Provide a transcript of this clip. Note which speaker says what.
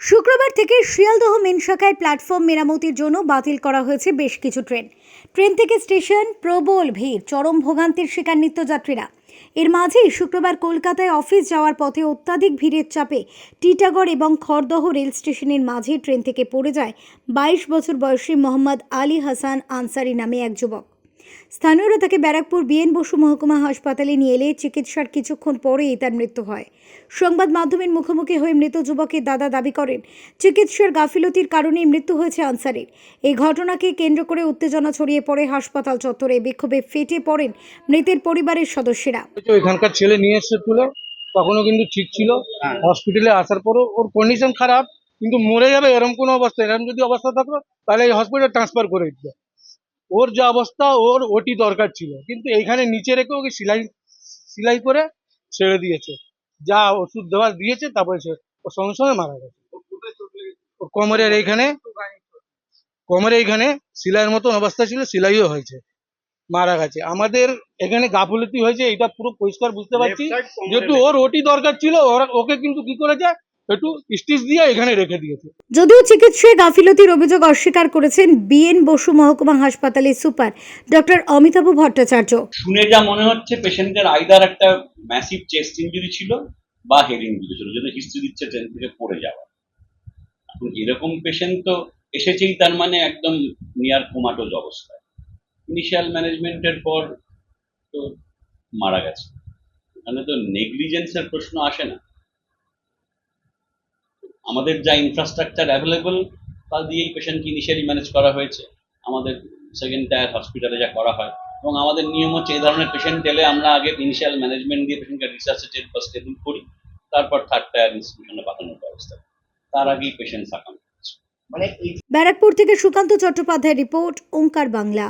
Speaker 1: শুক্রবার থেকে শিয়ালদহ মেন শাখায় প্ল্যাটফর্ম মেরামতির জন্য বাতিল করা হয়েছে বেশ কিছু ট্রেন। ট্রেন থেকে স্টেশন, প্রবল ভিড়, চরম ভোগান্তির শিকার নিত্যযাত্রীরা। এর মাঝেই শুক্রবার কলকাতায় অফিস যাওয়ার পথে অত্যাধিক ভিড়ের চাপে টিটাগড় এবং খড়দহ রেল স্টেশনের মাঝে ট্রেন থেকে পড়ে যায় বাইশ বছর বয়সী মোহাম্মদ আলী হাসান আনসারি নামে এক যুবক। স্থানীয়রা তাকে ব্যারাকপুর বিএন বসু মহকুমা হাসপাতালে নিয়ে এলে চিকিৎসার কিছুক্ষণ পরেই তার মৃত্যু হয়। সংবাদ মাধ্যমের মুখোমুখি হয়ে মৃত যুবকের দাদা দাবি করেন চিকিৎসার গাফিলতির কারণেই মৃত্যু হয়েছে আনসারের। এই ঘটনাকে কেন্দ্র করে উত্তেজনা ছড়িয়ে পড়ে হাসপাতাল চত্বরে। বিক্ষোভে ফেটে পড়েন মৃতের পরিবারের সদস্যরা।
Speaker 2: এখানকার ছেলে নিয়ে এসছে তুলে তখনও কিন্তু ঠিক ছিল। হসপিটালে আসার পরও ওর কন্ডিশন খারাপ কিন্তু মরে যাবে এরকম কোনো অবস্থা এরকম যদি অবস্থা থাকতো তাহলে এই হসপিটাল ট্রান্সফার করে দিত। ওর যা অবস্থা ওর ওটি দরকার ছিল। কিন্তু এইখানে নিচে রেখে ওকে সিলাই সেলাই করে ছেড়ে দিয়েছে। যা ওষুধ দেওয়া দিয়েছে তারপরে সে ও সঙ্গে সঙ্গে মারা গেছে। ওর কোমরের এইখানে কোমরে এইখানে সিলাইয়ের মতন অবস্থা ছিল সেলাইও হয়েছে মারা গেছে। আমাদের এখানে গাফুলতি হয়েছে এটা পুরো পরিষ্কার বুঝতে পারছি। যেহেতু ওর ওটি দরকার ছিল ওরা ওকে কিন্তু কি করেছে একটু স্টিচ দিয়ে এখানে রেখে দিয়েছে।
Speaker 1: যদিও চিকিৎসায় গাফিলতির অভিযোগ অস্বীকার করেছেন বিএন বসু মহকুমা হাসপাতালের সুপার ডক্টর অমিতাভ ভট্টাচার্য।
Speaker 3: শুনে যা মনে হচ্ছে পেশেন্টের আইদার একটা ম্যাসিভ চেস্ট ইঞ্জুরি ছিল বা হেড ইঞ্জুরি ছিল যেটা হিস্ট্রি দিচ্ছে ট্রেন থেকে পড়ে যাওয়া। এখন এরকম পেশেন্ট তো এসেছেই তার মানে একদম নিয়ার কোমাটোজ অবস্থায়। ইনিশিয়াল ম্যানেজমেন্টের পর তো মারা গেছে। এখানে তো নেগলিজেন্সের প্রশ্ন আসে না। আমাদের যা ইনফ্রাস্ট্রাকচার অ্যাভেলেবল তা দিয়েই পেশেন্টকে ইনিশিয়ালি ম্যানেজ করা হয়েছে। আমাদের সেকেন্ড টায়ার হসপিটালে যা করা হয়। এবং আমাদের নিয়ম হচ্ছে এই ধরনের পেশেন্ট এলে আমরা আগে ইনিশিয়াল ম্যানেজমেন্ট দিয়ে পেশেন্টকে রিসার্চেটেড বা স্টেবল করি তারপর থার্ড টায়ার ইনস্টিটিউশনে পাঠানোর ব্যবস্থা। তার আগেই পেশেন্ট সাকাম
Speaker 1: ব্যারাকপুর থেকে সুকান্ত চট্টোপাধ্যায় রিপোর্ট ওঙ্কার বাংলা।